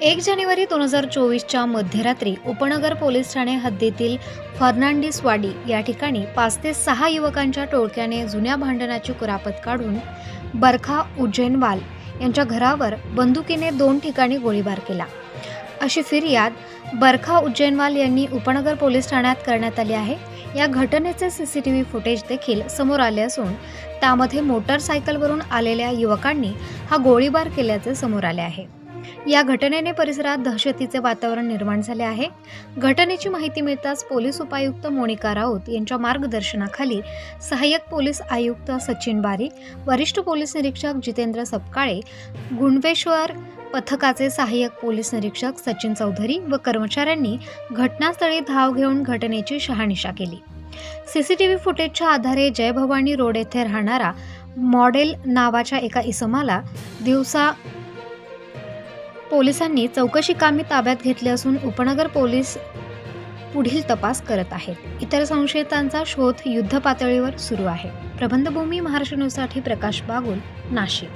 एक जानेवारी दोन हजार चोवीसच्या मध्यरात्री उपनगर पोलीस ठाणे हद्दीतील फर्नांडिसवाडी या ठिकाणी पाच ते सहा युवकांच्या टोळक्याने जुन्या भांडणाची कुरापत काढून बरखा उज्जैनवाल यांच्या घरावर बंदुकीने दोन ठिकाणी गोळीबार केला. अशी फिर्याद बरखा उज्जैनवाल यांनी उपनगर पोलीस ठाण्यात करण्यात आली आहे. या घटनेचे C C T V footage देखील समोर आले असून त्यामध्ये मोटरसायकलवरून आलेल्या युवकांनी हा गोळीबार केल्याचे समोर आले आहे. या घटनेने परिसरात दहशतीचे वातावरण निर्माण झाले आहे. घटनेची माहिती मिळताच पोलीस उपायुक्त मोनिका राऊत यांच्या मार्गदर्शनाखाली सहाय्यक पोलीस आयुक्त सचिन बारीक वरिष्ठ पोलीस निरीक्षक जितेंद्र सपकाळे गुणवेश्वर पथकाचे सहाय्यक पोलीस निरीक्षक सचिन चौधरी व कर्मचाऱ्यांनी घटनास्थळी धाव घेऊन घटनेची शहानिशा केली. सीसीटीव्ही फुटेजच्या आधारे जय भवानी रोड येथे राहणारा मॉडेल नावाच्या एका इसमाला दिवसा पोलिसांनी चौकशी कामी ताब्यात घेतले असून उपनगर पोलीस पुढील तपास करत आहेत. इतर संशयितांचा शोध युद्ध पातळीवर सुरू आहे. प्रबंधभूमी महाराष्ट्र न्यूजसाठी प्रकाश बागुल नाशिक.